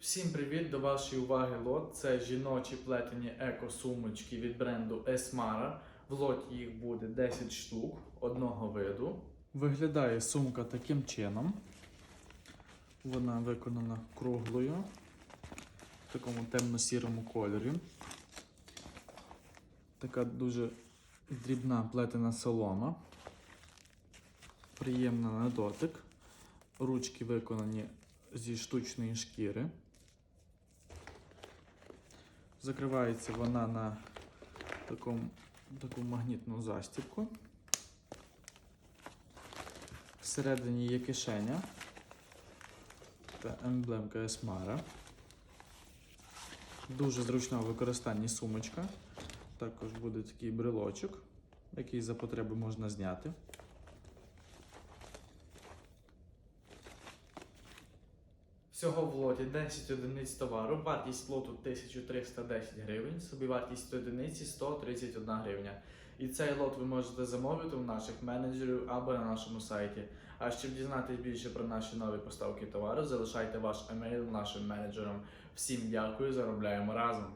Всім привіт! До вашої уваги лот. Це жіночі плетені еко-сумочки від бренду Esmara. В лоті їх буде 10 штук одного виду. Виглядає сумка таким чином. Вона виконана круглою, в такому темно-сірому кольорі. Така дуже дрібна плетена солома. Приємна на дотик. Ручки виконані зі штучної шкіри. Закривається вона на такому, таку магнітну застібку. Всередині є кишеня та емблемка Esmara. Дуже зручна в використанні сумочка. Також буде такий брелочок, який за потреби можна зняти. Всього в лоті 10 одиниць товару, вартість лоту 1310 гривень, собівартість одиниці 131 гривня. І цей лот ви можете замовити у наших менеджерів або на нашому сайті. А щоб дізнатися більше про наші нові поставки товару, залишайте ваш емейл нашим менеджерам. Всім дякую, заробляємо разом!